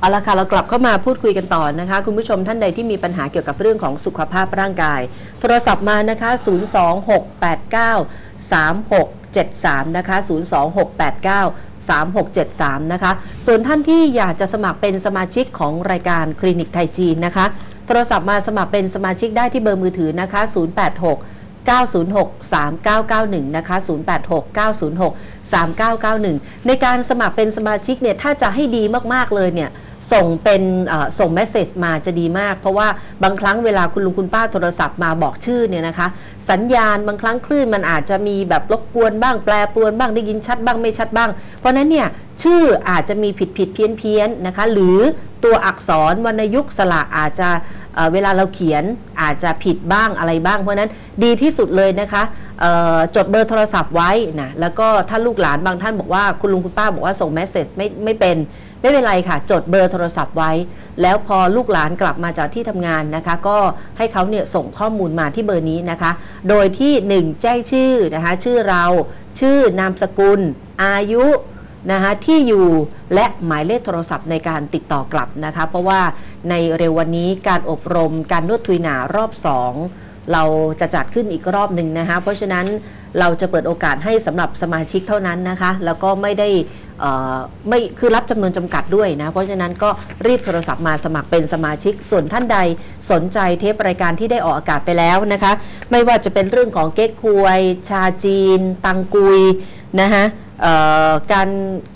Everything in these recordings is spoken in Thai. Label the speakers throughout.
Speaker 1: เอาละค่ะเรากลับเข้ามาพูดคุยกันต่อนะคะ คุณผู้ชมท่านใดที่มีปัญหาเกี่ยวกับเรื่องของสุขภาพร่างกาย โทรศัพท์มานะคะ 026893673 นะคะ 026893673 นะคะ ส่วนท่านที่อยากจะสมัครเป็นสมาชิกของรายการคลินิกไทยจีนนะคะ โทรศัพท์มาสมัครเป็นสมาชิกได้ที่เบอร์มือถือนะคะ 086 906 3991 นะคะ 086 906 3991 ในการสมัครเป็นสมาชิกเนี่ย ถ้าจะให้ดีมาก ๆ เลยเนี่ย ส่งเป็นส่งเมสเซจมาจะดีมาก เพราะว่าบางครั้งเวลาคุณลุงคุณป้าโทรศัพท์มาบอกชื่อเนี่ยนะคะ สัญญาณบางครั้งคลื่นมันอาจจะมีแบบรบกวนบ้างแปรปรวนบ้างได้ยินชัดบ้างไม่ชัดบ้าง เพราะนั้นเนี่ยชื่ออาจจะมีผิดผิดเพี้ยนเพี้ยนนะคะ หรือตัวอักษรวรรณยุกต์สระอาจจะเเวลาเราเขียนอาจจะผิดบ้างอะไรบ้าง เพราะนั้นดีที่สุดเลยนะคะจดเบอร์โทรศัพท์ไว้นะแล้วก็ถ้าลูกหลานบางท่านบอกว่าคุณลุงคุณป้าบอกว่าส่งเมสเซจไม่ไม่เป็น ไม่เป็นไรค่ะ จดเบอร์โทรศัพท์ไว้ แล้วพอลูกหลานกลับมาจากที่ทำงานนะคะ ก็ให้เขาเนี่ยส่งข้อมูลมาที่เบอร์นี้นะคะ โดยที่ 1 แจ้งชื่อนะคะชื่อเราชื่อนามสกุล อายุนะคะที่อยู่และหมายเลขโทรศัพท์ในการติดต่อกลับนะคะ เพราะว่าในเร็ววันนี้การอบรมการนวดทุยหนารอบ 2 เราจะจัดขึ้นอีกรอบหนึ่งนะคะ เพราะฉะนั้นเราจะเปิดโอกาสให้สำหรับสมาชิกเท่านั้นนะคะ แล้วก็ไม่ได้ ไม่คือรับจำนวนจำกัดด้วยนะ เพราะฉะนั้นก็รีบโทรศัพท์มาสมัครเป็นสมาชิก ส่วนท่านใดสนใจเทปรายการที่ได้ออกอากาศไปแล้วนะคะ ไม่ว่าจะเป็นเรื่องของเก๊กควย ชาจีน ตังกุยนะคะการ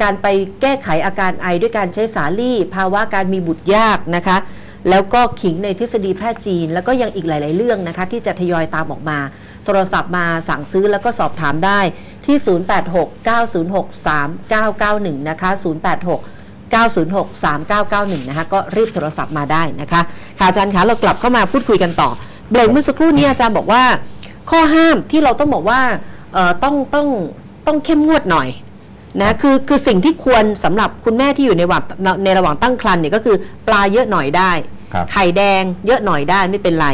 Speaker 1: การไปแก้ไขอาการไอด้วยการใช้สาลี่ ภาวะการมีบุตรยากนะคะแล้วก็ขิงในทฤษฎีแพทย์จีน แล้วก็ยังอีกหลาย ๆ เรื่องนะคะที่จะทยอยตามออกมา โทรศัพท์มาสั่งซื้อแล้วก็สอบถามได้ที่ 086-906-3991 นะคะ 086 906 3991 นะคะก็รีบโทรศัพท์มาได้นะคะ ค่ะอาจารย์คะเรากลับเข้ามาพูดคุยกันต่อเบรกเมื่อสักครู่นี้อาจารย์บอกว่า ข้อห้ามที่เราต้องบอกว่าเอ่อต้องต้องต้องเข้มงวดหน่อยนะคือคือสิ่งที่ควรสำหรับคุณแม่ที่อยู่ในระหว่างในระหว่างตั้งครรภ์เนี่ยก็คือปลาเยอะหน่อยได้
Speaker 2: ครับ
Speaker 1: ไข่แดงเยอะหน่อยได้ไม่เป็นไร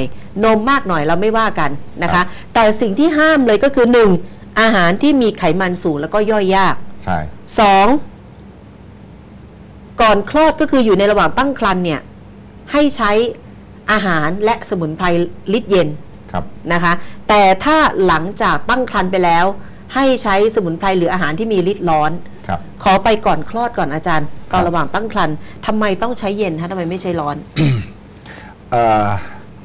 Speaker 1: นมมากหน่อยเราไม่ว่ากันนะ
Speaker 2: ครั
Speaker 1: คะ
Speaker 2: บ
Speaker 1: แต่สิ่งที่ห้ามเลยก็คือ 1. อาหารที่มีไขมันสูงแล้วก็ย่อยยาก
Speaker 2: ใช่
Speaker 1: สองก่อนคลอดก็คืออยู่ในระหว่างตั้งครรภ์เนี่ยให้ใช้อาหารและสมุนไพรลิตรเย็น
Speaker 2: ครับ
Speaker 1: นะคะ แต่ถ้าหลังจากตั้งครรภ์ไปแล้ว ให้ใช้สมุนไพรหรืออาหารที่มีฤทธิ์ร้อน
Speaker 2: ครับ
Speaker 1: ขอไปก่อนคลอดก่อนอาจารย์ ตอน
Speaker 2: ครับ
Speaker 1: ระหว่างตั้งครรภ์ทำไมต้องใช้เย็นฮะทำไมไม่ใช้ร้อน
Speaker 2: เอ่อ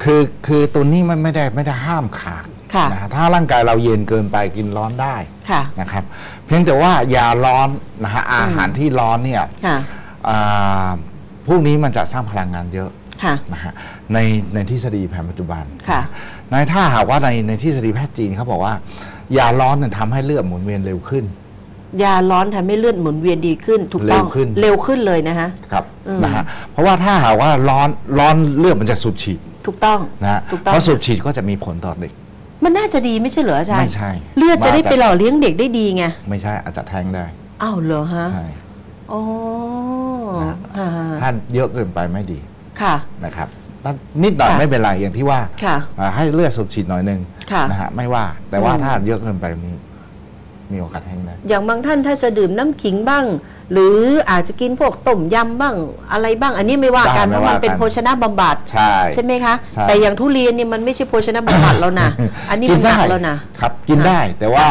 Speaker 2: คือคือตัวนี้มันไม่ได้ไม่ได้ห้ามขาด
Speaker 1: ค่ะ
Speaker 2: นะฮะถ้าร่างกายเราเย็นเกินไปกินร้อนได้
Speaker 1: ค่ะ
Speaker 2: นะครับ เพียงแต่ว่ายาร้อนนะฮะอาหารที่ร้อนเนี่ย
Speaker 1: ค่ะ
Speaker 2: อ่าพวกนี้มันจะสร้างพลังงานเยอะ
Speaker 1: ค่ะ
Speaker 2: นะฮะในในทฤษฎีแผนปัจจุบัน
Speaker 1: ค่ะ
Speaker 2: ในถ้าหากว่าในในทฤษฎีแพทย์จีนเขาบอกว่ายาร้อนเนี่ยทำให้เลือดหมุนเวียนเร็วขึ้น
Speaker 1: ยาร้อนทำให้เลือดหมุนเวียนดีขึ้น ถูกต้อง
Speaker 2: เร็วขึ้น
Speaker 1: เร็วขึ้นเลยนะฮะ
Speaker 2: ครับ
Speaker 1: อืม
Speaker 2: นะฮะเพราะว่าถ้าหากว่าร้อนร้อนเลือดมันจะสูบฉีด
Speaker 1: ถูกต้อง
Speaker 2: นะฮะ
Speaker 1: ถูกต้อง
Speaker 2: เพราะสูบฉีดก็จะมีผลต่อเด็ก
Speaker 1: มันน่าจะดีไม่ใช่เหรออาจารย์
Speaker 2: ไม่ใช่
Speaker 1: เลือดจะได้
Speaker 2: ว่าจะ
Speaker 1: ไปหล่อเลี้ยงเด็กได้ดีไง
Speaker 2: ไม่ใช่อาจจะแท้งได้
Speaker 1: อ้าวเหรอฮะ
Speaker 2: ใช่
Speaker 1: อ๋อ
Speaker 2: นะ
Speaker 1: อ่า
Speaker 2: ถ้าเยอะเกินไปไม่ดี
Speaker 1: ค่ะ
Speaker 2: นะครับถ้านิดหน่อย
Speaker 1: ค่ะ
Speaker 2: ไม่เป็นไรอย่างที่ว่า
Speaker 1: ค่ะ
Speaker 2: อ่าให้เลือดสูบฉีดหน่อยหนึง
Speaker 1: ค่ะ
Speaker 2: นะฮะไม่ว่าแต่ว่า
Speaker 1: อืม
Speaker 2: ถ้าเยอะเกินไป มีมีโอกาสแท้งได้
Speaker 1: อย่างบางท่านถ้าจะดื่มน้ำขิงบ้าง หรืออาจจะกินพวกต้มยำบ้างอะไรบ้าง อันนี้ไม่ว่ากัน
Speaker 2: ได้
Speaker 1: เพ
Speaker 2: ไม่
Speaker 1: ราะมัน
Speaker 2: ว่า
Speaker 1: เป็น
Speaker 2: กัน
Speaker 1: โภชนะบำบัด
Speaker 2: ใช่
Speaker 1: ใช่ไหมคะ
Speaker 2: ใช่
Speaker 1: แต่อย่างทุเรียนเนี่ยมันไม่ใช่โภชนะบำบัดแล้วนะอันนี้มันหนักแล้วนะ
Speaker 2: ครับ กินได้แต่ว่า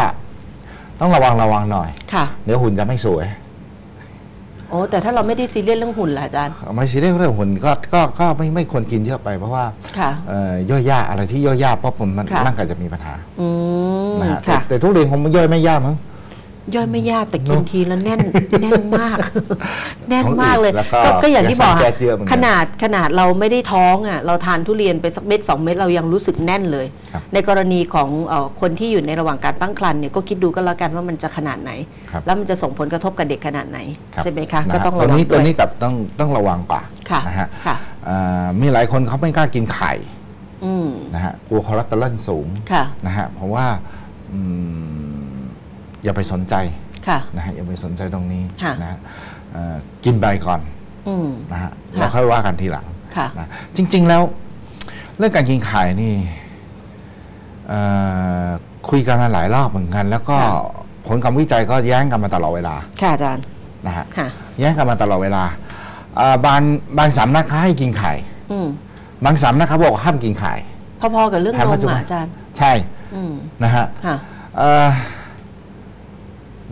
Speaker 2: ต้องระวังระวังหน่อย
Speaker 1: ค่ะ
Speaker 2: เดี๋ยวหุ่นจะไม่สวย
Speaker 1: โอ้แต่ถ้าเราไม่ได้ซีเรียสเรื่องหุ่นล่ะอาจารย์
Speaker 2: ไม่ซีเรียสเรื่องหุ่นก็ก็ก็ไม่ไม่ควรกินเยอะไปเพราะว่า
Speaker 1: ค่ะ
Speaker 2: เอ่อย่อยยากอะไรที่ย่อยยากเพราะผมมัน
Speaker 1: ค่ะ
Speaker 2: ร่างกายจะมีปัญหา
Speaker 1: อืม
Speaker 2: นะฮะแต่
Speaker 1: ค่ะ
Speaker 2: แต่ทุเรียนคงไม่ย่อยไม่ยากมั้ง
Speaker 1: ย่อยไม่ยากแต่กิน
Speaker 2: เนอะ
Speaker 1: ทีแล้วแน่นแน่นมาก แน่น
Speaker 2: ท้องอืด
Speaker 1: มากเลย
Speaker 2: แล้วก็
Speaker 1: ก็ก็อย่างที่บอก
Speaker 2: แก๊
Speaker 1: ค่ะ
Speaker 2: สเยอะเหมือนกัน
Speaker 1: ขนาดขนาดเราไม่ได้ท้องอะเราทานทุเรียนไปสักเม็ดสองเม็ดเรายังรู้สึกแน่นเลย
Speaker 2: ครับ
Speaker 1: ในกรณีของเอ่อคนที่อยู่ในระหว่างการตั้งครรภ์เนี่ยก็คิดดูก็แล้วกันว่ามันจะขนาดไหน
Speaker 2: ครับ
Speaker 1: แล้วมันจะส่งผลกระทบกับเด็กขนาดไหน
Speaker 2: ครับ
Speaker 1: ใช่ไหมคะ
Speaker 2: นฮ
Speaker 1: ก็ต้อง
Speaker 2: ตั
Speaker 1: ระ
Speaker 2: ว
Speaker 1: วัง
Speaker 2: นี้
Speaker 1: ด้
Speaker 2: ตัว
Speaker 1: วย
Speaker 2: นี้กับต้องต้องระวังกว่า
Speaker 1: ค่ะ
Speaker 2: นะฮะ
Speaker 1: ค่ะ
Speaker 2: อ่ามีหลายคนเขาไม่กล้ากินไข่
Speaker 1: อืม
Speaker 2: นะฮะกลัวคอเลสเตอรอลสูง
Speaker 1: ค่ะ
Speaker 2: นะฮะเพราะว่า อืมอย่าไปสนใจ
Speaker 1: ค่ะ
Speaker 2: นะฮะอย่าไปสนใจตรงนี้
Speaker 1: ค่ะ
Speaker 2: นะฮะเอ่อกินไปก่อน
Speaker 1: อืม
Speaker 2: นะฮะ
Speaker 1: ค่ะ
Speaker 2: แล้วค่อยว่ากันทีหลัง
Speaker 1: ค่ะ
Speaker 2: นะจริง ๆแล้ว เรื่องการกินไข่นี่เอ่อคุยกันมาหลายรอบเหมือนกัน แล้วก็
Speaker 1: ค่ะ
Speaker 2: ผลการวิจัยก็แย้งกันมาตลอดเวลา
Speaker 1: ค่ะอาจารย์
Speaker 2: นะฮะ
Speaker 1: ค่ะ
Speaker 2: แย้งกันมาตลอดเวลาอ่าบางบางสำนักเขาให้กินไข่
Speaker 1: อืม
Speaker 2: บางสำนักเขาบอกห้ามกินไข่
Speaker 1: พอๆกับเรื่อง
Speaker 2: แผน
Speaker 1: น
Speaker 2: ปัจ
Speaker 1: ม
Speaker 2: จุบั
Speaker 1: อะ
Speaker 2: น
Speaker 1: อาจารย์
Speaker 2: ใช่
Speaker 1: อืม
Speaker 2: นะฮะ
Speaker 1: ค่ะ
Speaker 2: เอ่อ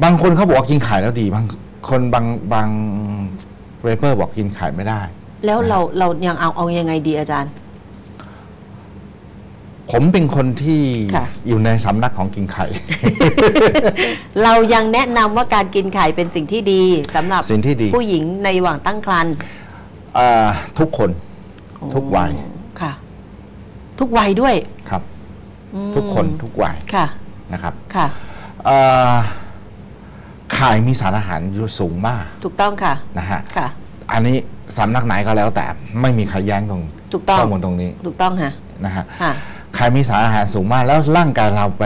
Speaker 2: บางคนเขาบอกว่ากินไข่แล้วดี บางคนบางบางเรเปอร์บอกกินไข่ไม่ได้
Speaker 1: แล้วเราเรายังเอาเอายังไงดีอาจารย์
Speaker 2: ผมเป็นคนที่
Speaker 1: ค่ะ
Speaker 2: อยู่ในสำนักของกินไข่
Speaker 1: เรายังแนะนำว่าการกินไข่เป็นสิ่งที่ดีสำหรับ
Speaker 2: สิ่งที่ดี
Speaker 1: ผู้หญิงในระหว่างตั้งครรภ์
Speaker 2: เอ่อทุกคน ทุกวัย
Speaker 1: ค่ะ ทุกวัยด้วย
Speaker 2: ครับ
Speaker 1: อืม
Speaker 2: ทุกคนทุกวัย
Speaker 1: ค่ะ
Speaker 2: นะครับ
Speaker 1: ค่ะ
Speaker 2: เอ่อไข่มีสารอาหารอยู่สูงมาก
Speaker 1: ถูกต้องค่ะ
Speaker 2: นะฮะ
Speaker 1: ค่ะ
Speaker 2: อันนี้สำนักไหนก็แล้วแต่ไม่มีใครแย้งตรง
Speaker 1: ถูกต้อง
Speaker 2: ข้อมูลตรงนี้
Speaker 1: ถูกต้องค่ะ
Speaker 2: นะฮะ
Speaker 1: ค่ะ
Speaker 2: ไข่มีสารอาหารสูงมากแล้วร่างกายเราไป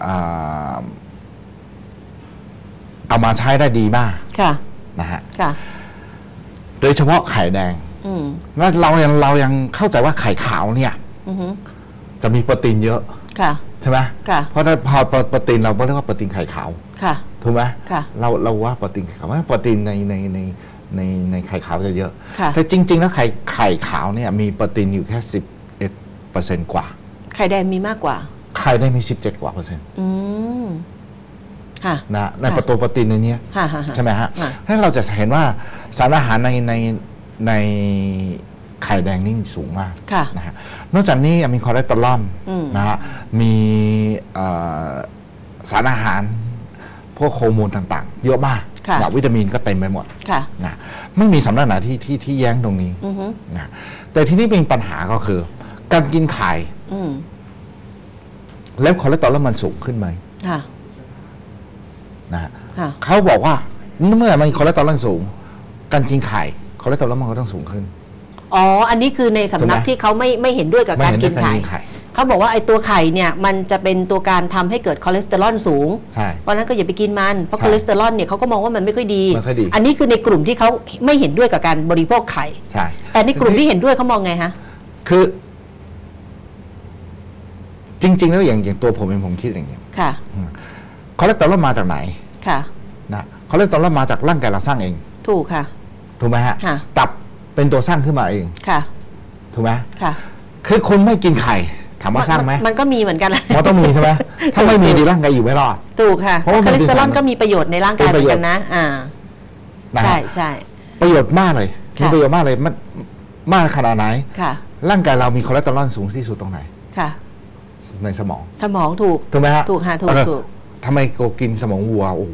Speaker 2: เอ่อเอามาใช้ได้ดีมาก
Speaker 1: ค่ะ
Speaker 2: นะฮะ
Speaker 1: ค่ะ
Speaker 2: โดยเฉพาะไข่แดง
Speaker 1: อืม
Speaker 2: แล้วเรายังเรายังเข้าใจว่าไข่ขาวเนี่ย
Speaker 1: อือฮึ
Speaker 2: จะมีโปรตีนเยอะ
Speaker 1: ค่ะ
Speaker 2: ใช่ไหม
Speaker 1: ค่ะ
Speaker 2: เพราะถ้าพอโปรตีนเราเรียกว่าโปรตีนไข่ขาว
Speaker 1: ค่ะ
Speaker 2: ถูกไหม
Speaker 1: ค่ะ
Speaker 2: เราเราว่าโปรตีนไข่ขาวว่าโปรตีนในในในในในไข่ขาวจะเยอะ
Speaker 1: ค่ะ
Speaker 2: แต่จริง ๆ แล้วไข่ไข่ขาวเนี่ยมีโปรตีนอยู่แค่สิบเอ็ดเปอร์เซ็นต์กว่า
Speaker 1: ไข่แดงมีมากกว่า
Speaker 2: ไข่ได้มีสิบเจ็ดกว่าเปอร์เซ็นต์
Speaker 1: อืมค่ะ
Speaker 2: นะใน
Speaker 1: ค่ะ
Speaker 2: ประตูโปรตีนในเนี้ย
Speaker 1: ค่ะค่ะค่ะ
Speaker 2: ใช่ไหมฮะ
Speaker 1: ค่ะ
Speaker 2: ถ้าเราจะเห็นว่าสารอาหารในในใน ไข่แดงนี่สูงมาก
Speaker 1: ค่ะ
Speaker 2: นะฮะนอกจากนี้ยังมีคอเลสเตอรอล
Speaker 1: อืม
Speaker 2: นะฮะมีเอ่อสารอาหารพวกโฮอร์โมนต่างๆ เยอะมาก
Speaker 1: ค่ะ
Speaker 2: นะวิตามินก็เต็มไปหมด
Speaker 1: ค่ะ
Speaker 2: นะไม่มีสำนักไหนที่ที่ที่แย้งตรงนี้
Speaker 1: อือฮึ
Speaker 2: นะแต่ที่นี่เป็นปัญหาก็คือ การกินไข่
Speaker 1: อืม
Speaker 2: แล้วคอเลสเตอรอลมันสูงขึ้นไหม
Speaker 1: ค่ะ
Speaker 2: นะฮะ
Speaker 1: ค่ะ
Speaker 2: เขาบอกว่าเมื่อมันคอเลสเตอรอลสูง การกินไข่คอเลสเตอรอลมันก็ต้องสูงขึ้น
Speaker 1: อ๋อ อันนี้คือในสำนัก
Speaker 2: ถูกไหม
Speaker 1: ที่เขาไม่ไม่เห็นด้วยกับ
Speaker 2: ไม่
Speaker 1: การ
Speaker 2: เห็น
Speaker 1: กิ
Speaker 2: ด้วย
Speaker 1: น
Speaker 2: กับการ
Speaker 1: ไข่
Speaker 2: กินไข่
Speaker 1: เขาบอกว่าไอ้ตัวไข่เนี่ยมันจะเป็นตัวการทำให้เกิดคอเลสเตอรอลสูง
Speaker 2: ใช่
Speaker 1: เพราะฉะนั้นก็อย่าไปกินมันเพราะ
Speaker 2: ใช่
Speaker 1: คอเลสเตอรอลเนี่ยเขาก็มองว่ามันไม่ค่อยดี
Speaker 2: ไม่ค่อยดี
Speaker 1: อันนี้คือในกลุ่มที่เขาไม่เห็นด้วยกับการบริโภคไข่
Speaker 2: ใช่
Speaker 1: แต่ในกลุ่มที่เห็นด้วยเขามองไงฮะ
Speaker 2: คือ จริง ๆ แล้วอย่างอย่างตัวผมเองผมคิดอย่างนี้
Speaker 1: ค่ะ
Speaker 2: คอเลสเตอรอลมาจากไหน
Speaker 1: ค่ะ
Speaker 2: นะคอเลสเตอรอลมาจากร่างกายเราสร้างเอง
Speaker 1: ถูกค่ะ
Speaker 2: ถูกไหมฮะ
Speaker 1: ค่ะ
Speaker 2: ตับ เป็นตัวสร้างขึ้นมาเอง
Speaker 1: ค่ะ
Speaker 2: ถูกไหม
Speaker 1: ค่ะ
Speaker 2: คือคุณไม่กินไข่ ถามว่าสร้างไหม
Speaker 1: นมันก็มีเหมือนกันแหละ
Speaker 2: มันต้องมีใช่ไหมถ้าไม่มีดีร่างกายอยู่ไม่รอด
Speaker 1: ถูกค่ะ
Speaker 2: เพราะว่า
Speaker 1: ค
Speaker 2: มั
Speaker 1: อนเล
Speaker 2: เป็น
Speaker 1: สเตอรอล
Speaker 2: สาร
Speaker 1: ก็มีประโยชน์ในร่างกาย
Speaker 2: เป็น
Speaker 1: เห
Speaker 2: ประโยชน์
Speaker 1: มือนกันนะ อ่า
Speaker 2: นะ
Speaker 1: ใช่
Speaker 2: ฮะ
Speaker 1: ใช่
Speaker 2: ประโยชน์มากเลย มี
Speaker 1: ค่ะ
Speaker 2: ประโยชน์มากเลย มันมากขนาดไหน
Speaker 1: ค่ะ
Speaker 2: ร่างกายเรามีคอเลสเตอรอลสูงที่สุดตรงไหน
Speaker 1: ค่ะ
Speaker 2: ในสมอง
Speaker 1: สมองถูก
Speaker 2: ถูกไหมฮะ
Speaker 1: ถูกค่ะถูก
Speaker 2: เออ
Speaker 1: ถูก
Speaker 2: ทำไมโกกินสมองวัว โอ้โห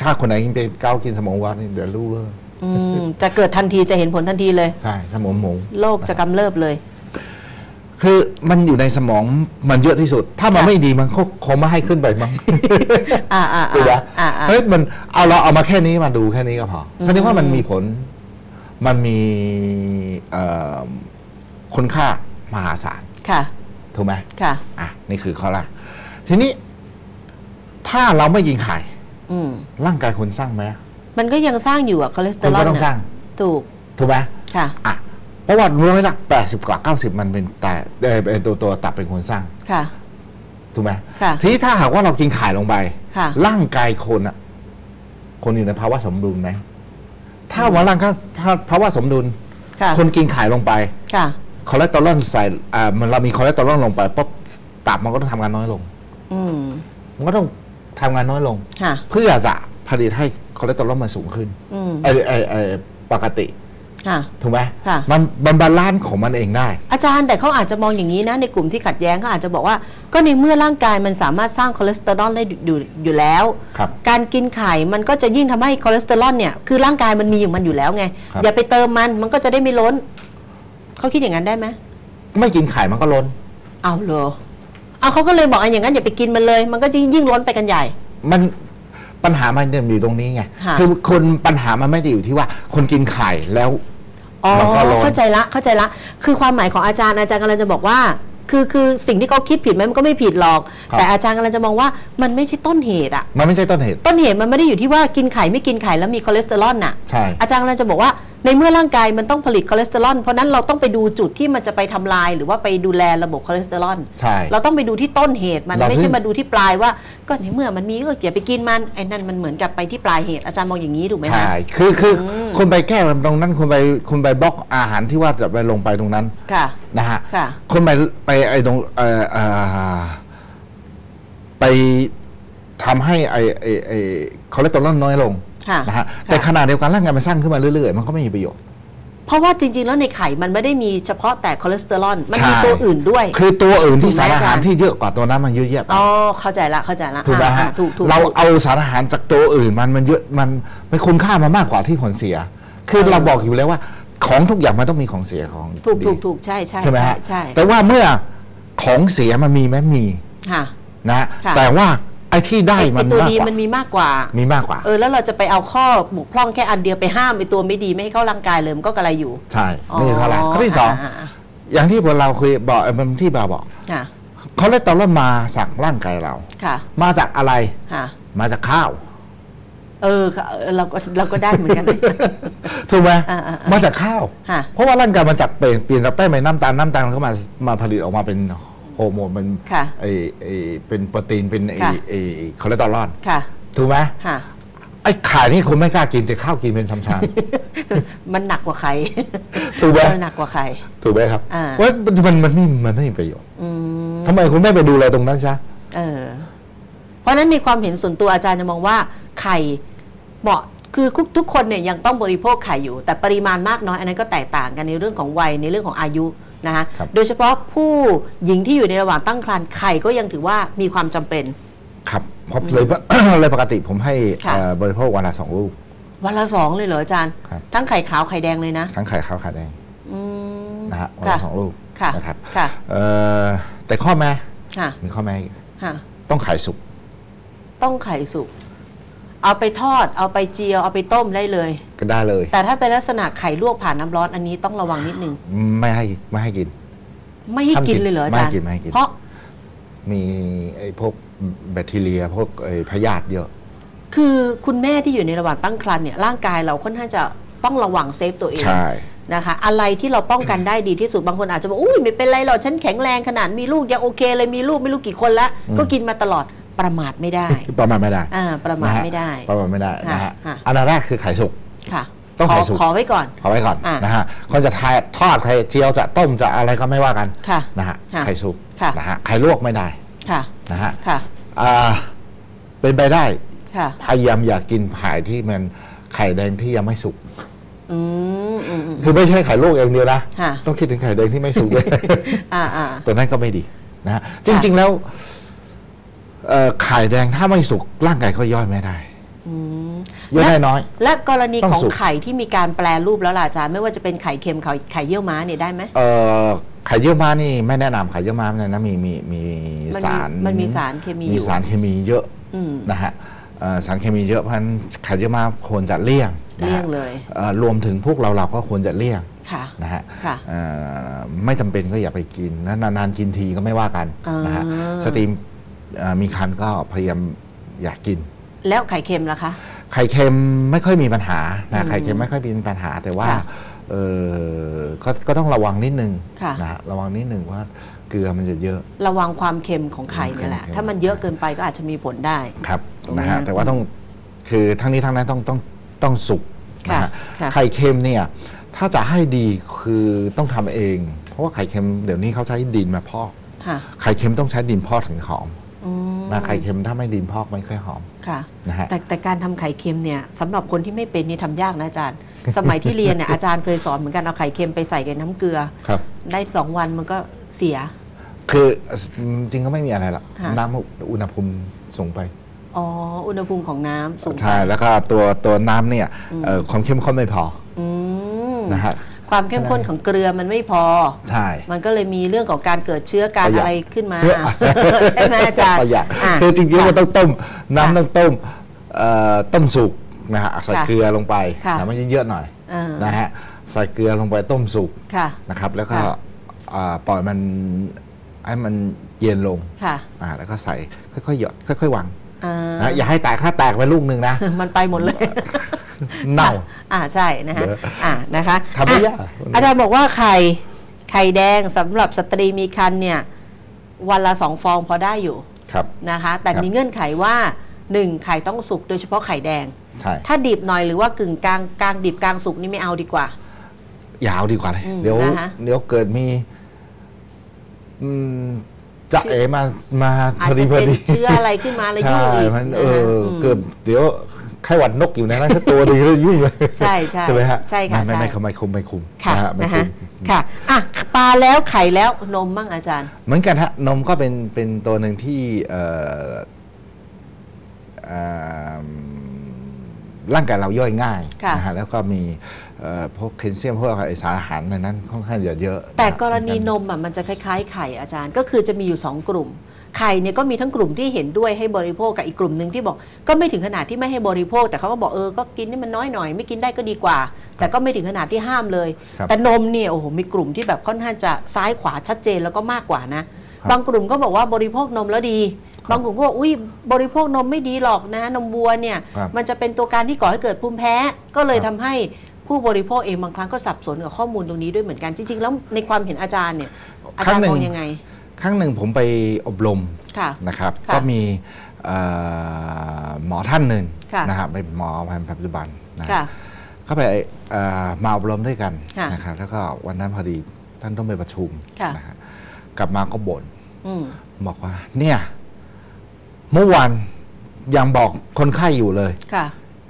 Speaker 2: ถ้าคนไหนกินไปก้าวกินสมองวัวนี่เดี๋ยวรู้เลย
Speaker 1: อืมจะเกิดทันทีจะเห็นผลทันทีเลย
Speaker 2: ใช่สมองหมู
Speaker 1: โรคจะกำเริบเลย
Speaker 2: คือมันอยู่ในสมองมันเยอะที่สุด ถ้ามัน
Speaker 1: ค่ะ
Speaker 2: ไม่ดีมันคงคงไม่ให้ขึ้นไปมั้ง
Speaker 1: อ่าอ่า
Speaker 2: ถูกไหม
Speaker 1: อ่าอ่า
Speaker 2: เฮ้ยมันเอาเราเอามาแค่นี้มาดูแค่นี้ก็พอแสดงว่ามันมีผล มันมีเอ่อคุณค่ามหาศาล
Speaker 1: ค่ะ
Speaker 2: ถูกไหม
Speaker 1: ค่ะ
Speaker 2: อะนี่คือข้อแรกทีนี้ ถ้าเราไม่กินไข่
Speaker 1: อืม
Speaker 2: ร่างกายคุณสร้างไหม
Speaker 1: มันก็ยังสร้างอยู่อะคอเลสเต
Speaker 2: คุ
Speaker 1: อ
Speaker 2: ณ
Speaker 1: รอล
Speaker 2: ก็ต้องสร้าง
Speaker 1: ถูก
Speaker 2: ถูกไหม
Speaker 1: ค่ะ
Speaker 2: อะเพราะว่าร้อยละแปดสิบกว่าเก้าสิบมันเป็นแต่เอ่อเป็นตัวตัวตับเป็นคนสร้าง
Speaker 1: ค่ะ
Speaker 2: ถูกไหม
Speaker 1: ค่ะ
Speaker 2: ทีนี้ถ้าหากว่าเรากินไข่ลงไป
Speaker 1: ค่ะ
Speaker 2: ร่างกายคนอะคนอยู่ในภาวะสมดุลไหมถ้าว่าร่างกายภาวะสมดุล
Speaker 1: ค่ะ
Speaker 2: คนกินไข่ลงไป
Speaker 1: ค่ะ
Speaker 2: คอเลสเตอรอลใส่อ่ามันเรามีคอเลสเตอรอลลงไปปุ๊บตับมันก็ต้องทำงานน้อยลง
Speaker 1: อืม
Speaker 2: มันก็ต้องทำงานน้อยลง
Speaker 1: ค่ะ
Speaker 2: เพื่อจะผลิตให้ คอเลสเตอรอลมันสูงขึ้น
Speaker 1: อืม
Speaker 2: ไอไอไอปกติ
Speaker 1: ค่ะ
Speaker 2: ถูกไหม
Speaker 1: ค่ะ
Speaker 2: มันมันบาลานซ์ของมันเองได้
Speaker 1: อาจารย์แต่เขาอาจจะมองอย่างนี้นะ ในกลุ่มที่ขัดแย้งเขาอาจจะบอกว่า ก็ในเมื่อร่างกายมันสามารถสร้างคอเลสเตอรอลได้อยู่อยู่แล้ว
Speaker 2: ครับ
Speaker 1: การกินไข่มันก็จะยิ่งทำให้คอเลสเตอรอลเนี่ยคือร่างกายมันมีอยู่มันอยู่แล้วไง
Speaker 2: ครับ
Speaker 1: อย่าไปเติมมันมันก็จะได้ไม่ล้น เขาคิดอย่างนั้นได้ไหม
Speaker 2: ไม่กินไข่มันก็ล้น
Speaker 1: เอาเหรอเอาเขาก็เลยบอกอะอย่างนั้นอย่าไปกินมันเลย มันก็จะยิ่งล้นไปกันใหญ่
Speaker 2: มัน ปัญหามันเนี่ยอยู่ตรงนี้ไง
Speaker 1: ค่ะ
Speaker 2: คือคนปัญหามันไม่ได้อยู่ที่ว่า คนกินไข่แล้ว
Speaker 1: อ๋อ
Speaker 2: มันก็ล้น
Speaker 1: เข้าใจละเข้าใจละ คือความหมายของอาจารย์อาจารย์กำลังจะบอกว่า คือคือสิ่งที่เขาคิดผิดไหมมันก็ไม่ผิดหรอก
Speaker 2: ครับ
Speaker 1: แต่อาจารย์กำลังจะมองว่ามันไม่ใช่ต้นเหตุอะ
Speaker 2: มันไม่ใช่ต้นเหตุ
Speaker 1: ต้นเหตุมันไม่ได้อยู่ที่ว่ากินไข่ไม่กินไข่แล้วมีคอเลสเตอรอลน่ะ
Speaker 2: ใช่
Speaker 1: อาจารย์กำลังจะบอกว่า ในเมื่อร่างกายมันต้องผลิตคอเลสเตอรอลเพราะนั้นเราต้องไปดูจุดที่มันจะไปทำลาย หรือว่าไปดูแลระบบคอเลสเตอรอล
Speaker 2: ใช่
Speaker 1: เราต้องไปดูที่ต้นเหตุมัน
Speaker 2: เรา
Speaker 1: ไม่
Speaker 2: ถึ
Speaker 1: ใช่
Speaker 2: ง
Speaker 1: มาดูที่ปลายว่าก็ในเมื่อมันมีก็อย่าไปกินมันไอ้นั่นมันเหมือนกับไปที่ปลายเหตุอาจารย์มองอย่างนี้ถูกไหมคะ
Speaker 2: ใช่คือคืออคุณไปแก้มันตรงนั้นคุณไปคุณไปบล็อกอาหารที่ว่าจะไปลงไปตรงนั้น
Speaker 1: ค่ะ
Speaker 2: นะฮะ
Speaker 1: ค่ะ
Speaker 2: คุณไปไปไอ้ตรงเอ่อเอ่อไปทำให้ไอ้ไอ้ไอ้คอเลสเตอรอลน้อยลง
Speaker 1: ค่ะ
Speaker 2: นะฮะ
Speaker 1: ค่ะ
Speaker 2: แต่ขณะเดียวกันร่างกายมันสร้างขึ้นมาเรื่อยๆ มันก็ไม่มีประโยชน์
Speaker 1: เพราะว่าจริง ๆ แล้วในไข่มันไม่ได้มีเฉพาะแต่คอเลสเตอรอลมันมี
Speaker 2: ใช่
Speaker 1: ตัวอื่นด้วย
Speaker 2: คือตัวอื่นที่
Speaker 1: ถูกไหม
Speaker 2: สารอาหาร
Speaker 1: อาจารย์
Speaker 2: ที่เยอะกว่าตัวนั้นมันเยอะแยะไป
Speaker 1: อ๋อเข้าใจละเข้าใจละ
Speaker 2: ถูกไหม
Speaker 1: อ่า
Speaker 2: ฮะ
Speaker 1: อ่าถูกถูก
Speaker 2: เรา
Speaker 1: ถูก
Speaker 2: เอาสารอาหารจากตัวอื่นมันมันเยอะมันมันคุณค่ามามากกว่าที่ผลเสีย คือเราบอกอยู่แล้วว่าของทุกอย่างมันต้องมีของเสียของ
Speaker 1: ถูก
Speaker 2: ดี
Speaker 1: ถูกถูกใช่ใช่
Speaker 2: ใช่ไหม
Speaker 1: ใช่
Speaker 2: ฮะ
Speaker 1: ใช่
Speaker 2: แต่ว่าเมื่อของเสียมันมีไหมมี
Speaker 1: ค่ะ
Speaker 2: นะ
Speaker 1: ค่ะ
Speaker 2: แต่ว่า ไอ้ที่ได้
Speaker 1: ไอ้
Speaker 2: มัน
Speaker 1: ไอ้ตัว
Speaker 2: มาก
Speaker 1: ดี
Speaker 2: กว่า
Speaker 1: มันมีมากกว่า
Speaker 2: มีมากกว่า
Speaker 1: เออแล้วเราจะไปเอาข้อบกพร่องแค่อันเดียวไปห้ามไอ้ตัวไม่ดีไม่ให้เข้าร่างกายเลยมันก็กระไรอยู่
Speaker 2: ใช่นี่คือข้อแรกข้อที่สองาาอย่างที่พวกเราคุยบอกเอ่อมันที่บาบอก
Speaker 1: ค่ะ
Speaker 2: เขาเลยตอนแรกมาสั่งร่างกายเรา
Speaker 1: ค่ะ
Speaker 2: มาจากอะไร
Speaker 1: ค่ะ
Speaker 2: มาจากข้าว
Speaker 1: เออค่ะเออเราก็เราก็ได้เหมือนกัน
Speaker 2: ถูกไหม
Speaker 1: อ่าอ่าอ่าม
Speaker 2: มาจากข้าว
Speaker 1: ค่ะ
Speaker 2: เพราะว่าร่างกายมันจากเปลี่ยนเปลี่ยนจากแป้งเป็นน้ำตาลน้ำตาลมันก็มามาผลิตออกมาเป็น โฮอร์โมนเป็น
Speaker 1: ค่ะ
Speaker 2: ไอไอเป็นโปรตีนเป็นไอ
Speaker 1: ค่ะ
Speaker 2: ไอคอเลสเตอรอล
Speaker 1: ค่ะ
Speaker 2: ถูกไหม
Speaker 1: ค่ะ
Speaker 2: ไอ้ไข่นี่คุณไม่กล้ากินแต่ข้าวกินเป็นชาม
Speaker 1: มันหนักกว่าใคร
Speaker 2: ๆถูกไหม
Speaker 1: เออหนักกว่าใคร
Speaker 2: ถูกไหมครับ
Speaker 1: อ่า
Speaker 2: ว่ามันมันไม่มันไม่มีประโยชน์
Speaker 1: อืม
Speaker 2: ทำไมคุณไม่ไปดูแลตรงนั้นซะ
Speaker 1: เออ เพราะฉะนั้นในความเห็นส่วนตัวอาจารย์จะมองว่าไข่เหมาะคือทุกคนเนี่ยยังต้องบริโภคไข่อยู่ แต่ปริมาณมากน้อยอันนั้นก็แตกต่างกันในเรื่องของวัยในเรื่องของอายุ นะคะ
Speaker 2: ครับ
Speaker 1: โดยเฉพาะผู้หญิงที่อยู่ในระหว่างตั้งครรภ์ไข่ก็ยังถือว่ามีความจำเป็น
Speaker 2: ครับเพราะเลยเลยปกติผมให้
Speaker 1: ค่ะ
Speaker 2: เอ่อบริโภควันละสองลูก
Speaker 1: วันละสองเลยเหรออาจารย์
Speaker 2: ครับ
Speaker 1: ทั้งไข่ขาวไข่แดงเลยนะ
Speaker 2: ทั้งไข่ขาวไข่แดง
Speaker 1: อืม
Speaker 2: นะฮะวัน
Speaker 1: ค่ะ
Speaker 2: ละสองลูก
Speaker 1: ค่ะ
Speaker 2: นะครับ
Speaker 1: ค่ะ
Speaker 2: เอ่อแต่ข้อแม้
Speaker 1: ค่ะ
Speaker 2: มีข้อแม้อีก
Speaker 1: ค่ะ
Speaker 2: ต้องไข่สุก
Speaker 1: ต้องไข่สุก เอาไปทอด เอาไปเจียว เอาไปต้มได้เลย
Speaker 2: ก็ได้เลย
Speaker 1: แต่ถ้าเป็นลักษณะไข่ลวกผ่านน้ำร้อนอันนี้ต้องระวังนิดนึง
Speaker 2: ไม่ให้ไม่ให้กิน
Speaker 1: ไม่ให้
Speaker 2: ห้ามกิ
Speaker 1: กิน
Speaker 2: น
Speaker 1: เลยเหรออา
Speaker 2: ไม่
Speaker 1: จาร
Speaker 2: ให้
Speaker 1: ย์
Speaker 2: กินไม่ให้กิน
Speaker 1: เพราะ
Speaker 2: มีไอ้พวกแบคทีเรียพวกไอ้พยาธิเยอะ
Speaker 1: คือคุณแม่ที่อยู่ในระหว่างตั้งครรภ์เนี่ยร่างกายเราค่อนข้างจะต้องระวังเซฟตัวเอง
Speaker 2: ใช่
Speaker 1: นะคะอะไรที่เราป้องกันได้ดีที่สุดบางคนอาจจะบอกอุ้ยไม่เป็นไรหรอกฉันแข็งแรงขนาดมีลูกยังโอเคเลยมีลูกไม่รู้กี่คนแล้วก็กินมาตลอด ประมาทไม่ได้
Speaker 2: ประมาณไม่ได้
Speaker 1: อ่าประมาท
Speaker 2: นฮ
Speaker 1: ไม่ได้
Speaker 2: ประมาณไม่ได้นะฮะ
Speaker 1: ค่ะค่ะ
Speaker 2: อันดับแรกคือไข่สุก
Speaker 1: ค่ะ
Speaker 2: ต้อง
Speaker 1: ข
Speaker 2: ไข่สุก
Speaker 1: ขอไว้ก่อน
Speaker 2: เอาไว้ก่อน
Speaker 1: อะ
Speaker 2: นะฮะคนจะทายทอดไข่เจียวจะต้มจะอะไรก็ไม่ว่ากัน
Speaker 1: ค่ะ
Speaker 2: นะฮะ
Speaker 1: ค่ะ
Speaker 2: ไข่สุก
Speaker 1: ค่ะ
Speaker 2: นะฮะไข่ลวกไม่ได้
Speaker 1: ค่ะ
Speaker 2: นะฮะ
Speaker 1: ค่ะ
Speaker 2: อ่าเป็นไปได้
Speaker 1: ค่ะ
Speaker 2: พยายามอยากกินไข่ที่มันไข่แดงที่ยังไม่สุก
Speaker 1: อืมอืมอืม
Speaker 2: คือไม่ใช่ไข่ลวกอย่างเดียวนะ
Speaker 1: ค่ะ
Speaker 2: ต้องคิดถึงไข่แดงที่ไม่สุกด้วย
Speaker 1: อ่าอ่า
Speaker 2: ตัวนั้นก็ไม่ดีนะฮะจริง ๆ แล้วเอ่อ ไข่แดงถ้าไม่สุกร่างกายก็ย่อยไม่ได้
Speaker 1: อืม
Speaker 2: ย่อยได้น้อย
Speaker 1: และกรณี
Speaker 2: ต้อง
Speaker 1: ของ
Speaker 2: สุก
Speaker 1: ไข่ที่มีการแปลรูปแล้วล่ะอาจารย์ไม่ว่าจะเป็นไข่เค็มไข่ไข่เยี่ยวม้าเนี่ยได้ไหม
Speaker 2: เอ่อไข่เยี่ยวม้านี่ไม่แนะนำไข่เยี่ยวม้าเนี่ยนะมีมีมี
Speaker 1: มันมี
Speaker 2: สาร
Speaker 1: มันมีสารเคมี
Speaker 2: มี
Speaker 1: อยู่
Speaker 2: สารเคมีเยอะ
Speaker 1: อืม
Speaker 2: นะฮะเอ่อสารเคมีเยอะเพราะฉะนั้นไข่เยี่ยวม้าควรจะเลี่ยงนะฮะ
Speaker 1: เลี่ยงเลย
Speaker 2: อ่อรวมถึงพวกเราเราก็ควรจะเลี่ยง
Speaker 1: ค่ะ
Speaker 2: นะฮะ
Speaker 1: ค่ะ
Speaker 2: เอ่อไม่จำเป็นก็อย่าไปกินนะนานๆกินทีก็ไม่ว่ากัน
Speaker 1: อ่าน
Speaker 2: นะฮะสตรีมเอ่อ มีคันก็พยายามอยากกิน
Speaker 1: แล้วไข่เค็มล่ะคะ
Speaker 2: ไข่เค็มไม่ค่อยมีปัญหา
Speaker 1: อื
Speaker 2: นะ
Speaker 1: ม
Speaker 2: ไข่เค็มไม่ค่อยมีปัญหา แต่ว่า
Speaker 1: ค่ะ
Speaker 2: เออก็ก็ต้องระวังนิดนึง
Speaker 1: ค่ะ
Speaker 2: นะฮะระวังนิดนึงว่าเกลือมันจะเยอะ
Speaker 1: ระวังความเค็มของไข่นี่แหละ
Speaker 2: เค็ม
Speaker 1: ถ้ามันเยอะเกินไปก็อาจจะมีผลได้
Speaker 2: ครับ
Speaker 1: ตรงนี้
Speaker 2: นะฮะแต่ว่าต้องคือทั้งนี้ทั้งนั้นต้องต้องต้องสุกนะ
Speaker 1: ค่ะ
Speaker 2: ฮะ
Speaker 1: ค่ะ
Speaker 2: ไข่เค็มเนี่ยถ้าจะให้ดีคือต้องทำเอง เพราะว่าไข่เค็มเดี๋ยวนี้เขาใช้ดินมาพอก
Speaker 1: ค่ะ
Speaker 2: ไข่เค็มต้องใช้ดินพอกถึงหอม
Speaker 1: อืม
Speaker 2: นะไข่เค็มถ้าไม่ดินพอกไม่ค่อยหอม
Speaker 1: ค่ะ
Speaker 2: นะฮะ
Speaker 1: แต่แต่การทำไข่เค็มเนี่ยสำหรับคนที่ไม่เป็นนี่ทำยากนะอาจารย์ สมัยที่เรียนเนี่ยอาจารย์เคยสอนเหมือนกันเอาไข่เค็มไปใส่กับน้ำเกลือ
Speaker 2: ครับ
Speaker 1: ได้สองวันมันก็เสีย
Speaker 2: คือจริงก็ไม่มีอะไรหรอก
Speaker 1: ค่ะ
Speaker 2: น้ำอุณหภูมิสูงไป
Speaker 1: อ๋ออุณหภูมิของน้ำสูงไป
Speaker 2: ใช่แล้วก็ตัวตัวน้ำเนี่ยเอ่อความเข้มข้นไม่พอ
Speaker 1: อืม
Speaker 2: นะฮะ
Speaker 1: ความเข้มข้นของเกลือมันไม่พอ
Speaker 2: ใช่
Speaker 1: มันก็เลยมีเรื่องของการเกิดเชื้อการ
Speaker 2: ประหยัด
Speaker 1: อะไรขึ้นมา
Speaker 2: เพื่อ
Speaker 1: ใช่ไหมอาจารย์
Speaker 2: ประหยัดะคือจริงๆมันต้องต้ม น้ำ
Speaker 1: ค่ะ
Speaker 2: ต้องต้มเอ่อต้มสุกนะฮะใส่
Speaker 1: ค่ะ
Speaker 2: เกลือลงไป
Speaker 1: ค่ะ
Speaker 2: แต่มันเยอะๆหน่อย
Speaker 1: อ่า
Speaker 2: นะฮะใส่เกลือลงไปต้มสุก
Speaker 1: ค่ะ
Speaker 2: นะครับ แล้วก็
Speaker 1: ค่ะ
Speaker 2: อ่าปล่อยมันให้มันเย็นลง
Speaker 1: ค่ะ
Speaker 2: อ่าแล้วก็ใส่ค่อยๆหยดค่อยๆวาง
Speaker 1: อ่า
Speaker 2: นะอย่าให้แตกถ้าแตกไปลูกหนึ่งนะ
Speaker 1: มันไปหมดเลย
Speaker 2: เน่า
Speaker 1: อ่าใช่นะคะ
Speaker 2: เดี๋ยว
Speaker 1: อ่านะคะ
Speaker 2: ทำไม่
Speaker 1: อะ
Speaker 2: ยาก
Speaker 1: อาจารย์บอกว่าไข่ไข่แดงสำหรับสตรีมีครรภ์เนี่ยวันละสองฟองพอได้อยู่
Speaker 2: ครับ
Speaker 1: นะคะแต่
Speaker 2: ครับ
Speaker 1: มีเงื่อนไขว่าหนึ่งไข่ต้องสุกโดยเฉพาะไข่แดง
Speaker 2: ใช่
Speaker 1: ถ้าดิบหน่อยหรือว่ากึ่งกลางกลางดิบกลางสุกนี่ไม่เอาดีกว่า
Speaker 2: ยาวดีกว่าเลย
Speaker 1: อืม
Speaker 2: เดี๋ยว
Speaker 1: นะคะ
Speaker 2: เดี๋ยวเกิดมีอืม จะเอมามา
Speaker 1: อาจ
Speaker 2: พอ
Speaker 1: จะ
Speaker 2: ดีพอ
Speaker 1: เป็น
Speaker 2: ดี
Speaker 1: เชื้ออะไรขึ้นมาแล้ว
Speaker 2: ใช่
Speaker 1: ยุ่งอีก
Speaker 2: มัน
Speaker 1: นะ
Speaker 2: เอ
Speaker 1: คะ
Speaker 2: ออ
Speaker 1: ม
Speaker 2: เกิดเดี๋ยวไข้หวัดนกอยู่ในนั้นสักตัวหนึงแล้วยุ่งเลย
Speaker 1: ใช่ใช่
Speaker 2: ใช่ไหมฮะ
Speaker 1: ใช่ค่ะ
Speaker 2: ไม่ไม่
Speaker 1: ใช่
Speaker 2: ไม่คุมไม่คุมไม่คุม
Speaker 1: ค่ะ
Speaker 2: ฮไม่
Speaker 1: นะ
Speaker 2: คุ
Speaker 1: คะ
Speaker 2: ม
Speaker 1: ค่ะอะปลาแล้วไข่แล้วนมบ้างอาจารย์
Speaker 2: เหมือนกันฮะนมก็เป็นเป็นตัวหนึ่งที่เอ่อเอ่อร่างกายเราย่อยง่าย
Speaker 1: ค่ะ
Speaker 2: นะฮะแล้วก็มีเอ่อ พวกแคลเซียมพวกไอสารอาหารในนั้นค่อนข้างจะเยอะ
Speaker 1: แต่
Speaker 2: นะ
Speaker 1: กรณีนมอะมันจะคล้าย ๆ ไข่อาจารย์ ก็คือจะมีอยู่ 2 กลุ่ม ไข่เนี่ยก็มีทั้งกลุ่มที่เห็นด้วยให้บริโภคกับอีกกลุ่มหนึ่งที่บอก ก็ไม่ถึงขนาดที่ไม่ให้บริโภค แต่เขาก็บอกเออก็กินนี่มันน้อยหน่อยไม่กินได้ก็ดีกว่า แต่ก็ไม่ถึงขนาดที่ห้ามเลย
Speaker 2: ครับ
Speaker 1: แต่นมเนี่ยโอ้โหมีกลุ่มที่แบบค่อนข้างจะซ้ายขวาชัดเจนแล้วก็มากกว่านะ
Speaker 2: ครับ
Speaker 1: บางกลุ่มก็บอกว่าบริโภคนมแล้วดีบางกลุ่มก็บอกอุ้ยบริโภคนมไม่ดีหรอกนะนมวัวเนี่ย
Speaker 2: ครับ
Speaker 1: มันจะเป็นตัวการที่ก่อให้เกิดภูมิแพ้ก็เลย
Speaker 2: ครับ
Speaker 1: ทำให้ ผู้บริโภคเองบางครั้งก็สับสนกับข้อมูลตรงนี้ด้วยเหมือนกันจริงๆ แล้วในความเห็นอาจารย์เนี่ยอาจารย์มองยังไง
Speaker 2: ครั้งหนึ่งผมไปอบรม
Speaker 1: ค่ะ
Speaker 2: นะครับ
Speaker 1: ค่ะ
Speaker 2: ก็มีเอ่อหมอท่านหนึ่ง
Speaker 1: ค่ะ
Speaker 2: นะครับเป็นหมอแผนปัจจุบันนะ
Speaker 1: ค่ะ
Speaker 2: ก็ไปเอ่อมาอบรมด้วยกัน
Speaker 1: ค่ะ
Speaker 2: นะครับ แล้วก็วันนั้นพอดีท่านต้องไปประชุม
Speaker 1: ค่ะ
Speaker 2: นะฮะกลับมาก็บ่น
Speaker 1: อืม
Speaker 2: บอกว่า เนี่ยเมื่อวานยังบอกคนไข้อยู่เลย
Speaker 1: ค่ะ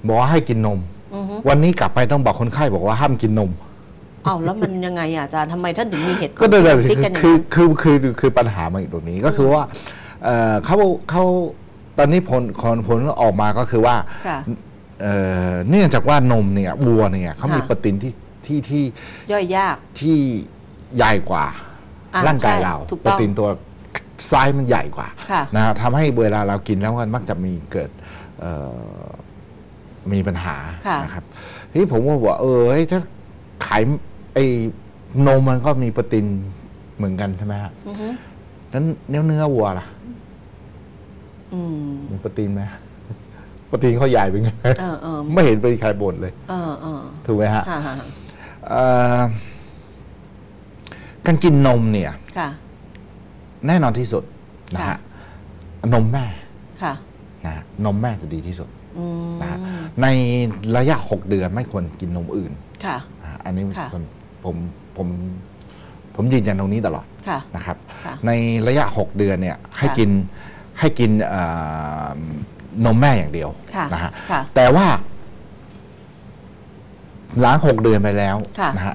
Speaker 2: บอกว่าให้กินนม
Speaker 1: อือฮึ
Speaker 2: วันนี้กลับไปต้องบอกคนไข้บอกว่าห้ามกินนม
Speaker 1: เอ้าแล้วมันยังไงอะอาจารย์ทำไมท่านถึงมีเหตุผล
Speaker 2: ก็ได้เลย
Speaker 1: พลิกกันอย่าง
Speaker 2: คือ
Speaker 1: นั้น
Speaker 2: คือคือคือคือปัญหามาอยู่ตรงนี้ก็คือว่าเอ่อเขาเขาตอนนี้ผลผลผลออกมาก็คือว่า
Speaker 1: ค่ะ
Speaker 2: เอ่อเนื่องจากว่านมเนี่ยวัวเนี่ยเขามี
Speaker 1: ค่ะ
Speaker 2: โปรตีนที่ที่ที่
Speaker 1: ย่อยยาก
Speaker 2: ที่ใหญ่กว่า
Speaker 1: อ่า
Speaker 2: ร่างกาย
Speaker 1: ใช่
Speaker 2: เรา
Speaker 1: ถูก
Speaker 2: โปร
Speaker 1: ต้อง
Speaker 2: ตีนตัวไซ้ายมันใหญ่กว่า
Speaker 1: ค่ะ
Speaker 2: นะฮะทำให้เวลาเรากินแล้วมันมักจะมีเกิดเอ่อ มีปัญหา
Speaker 1: ค่ะ
Speaker 2: นะครับทีนี้ผมก็บอกว่าเออเฮ้ยถ้าขายไอ้นมมันก็มีโปรตีนเหมือนกันใช่ไหมฮะ
Speaker 1: อือฮึ
Speaker 2: นั้นเนื้อเนื้อวัวล่ะ
Speaker 1: อืม
Speaker 2: มีโปรตีนไหมโปรตีนเขาใหญ่เป็นไง
Speaker 1: เออเออ
Speaker 2: ไม่เห็นเป็นใครบ่นเลย
Speaker 1: เออเออ
Speaker 2: ถูกไหมฮะ
Speaker 1: ค่ะค่ะ
Speaker 2: เอ่อการกินนมเนี่ย
Speaker 1: ค่ะ
Speaker 2: แน่นอนที่สุดนะ
Speaker 1: ค่ะ
Speaker 2: ฮะนมแม่
Speaker 1: ค่ะ
Speaker 2: นะฮะนมแม่จะดีที่สุด
Speaker 1: อืม
Speaker 2: นะฮะในระยะ 6 เดือนไม่ควรกินนมอื่น
Speaker 1: ค่ะ
Speaker 2: นะฮะอันนี้
Speaker 1: ค่ะ
Speaker 2: ผมผมผมผมยืนยันตรงนี้ตลอด
Speaker 1: ค่ะ
Speaker 2: นะครับ
Speaker 1: ค่ะ
Speaker 2: ในระยะ 6 เดือนเนี่ยให้
Speaker 1: ค่ะ
Speaker 2: กินให้กินเอ่อนมแม่อย่างเดียว
Speaker 1: ค่ะ
Speaker 2: นะฮะ
Speaker 1: ค่ะ
Speaker 2: แต่ว่า หลังหกเดือนไปแล้ว
Speaker 1: ค่ะ
Speaker 2: นะฮะ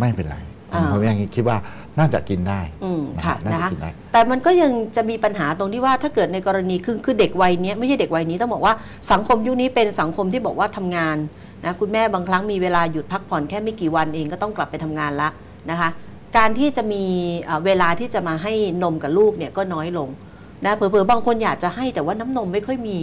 Speaker 2: ไม่เป็นไร ผม
Speaker 1: อ่า
Speaker 2: ผมยังคิดว่าน่าจะกินได้
Speaker 1: อืม
Speaker 2: นะ
Speaker 1: ค่ะ
Speaker 2: ฮะน่า
Speaker 1: นะ
Speaker 2: จะ
Speaker 1: คะ
Speaker 2: กินได้
Speaker 1: แต่มันก็ยังจะมีปัญหาตรงที่ว่าถ้าเกิดในกรณีคือคือเด็กวัยเนี้ยไม่ใช่เด็กวัยนี้ต้องบอกว่าสังคมยุคนี้เป็นสังคมที่บอกว่าทำงานนะคุณแม่บางครั้งมีเวลาหยุดพักผ่อนแค่ไม่กี่วันเองก็ต้องกลับไปทำงานละนะคะการที่จะมีเอ่อเวลาที่จะมาให้นมกับลูกเนี่ยก็น้อยลงนะเผลอๆบางคนอยากจะให้แต่ว่าน้ำนมไม่ค่อยมี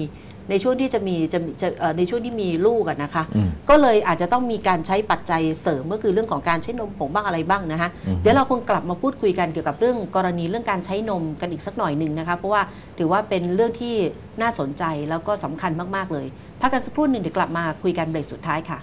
Speaker 1: ในช่วงที่จะมีจะจะในช่วงที่มีลูกอะนะคะ ก็เลยอาจจะต้องมีการใช้ปัจจัยเสริมก็คือเรื่องของการใช้นมผงบ้างอะไรบ้างนะคะเดี๋ยวเราคงกลับมาพูดคุยกันเกี่ยวกับเรื่องกรณีเรื่องการใช้นมกันอีกสักหน่อยหนึ่งนะคะเพราะว่าถือว่าเป็นเรื่องที่น่าสนใจแล้วก็สำคัญมากๆเลยพักกันสักครู่หนึ่งเดี๋ยวกลับมาคุยกันเบรกสุดท้ายค่ะ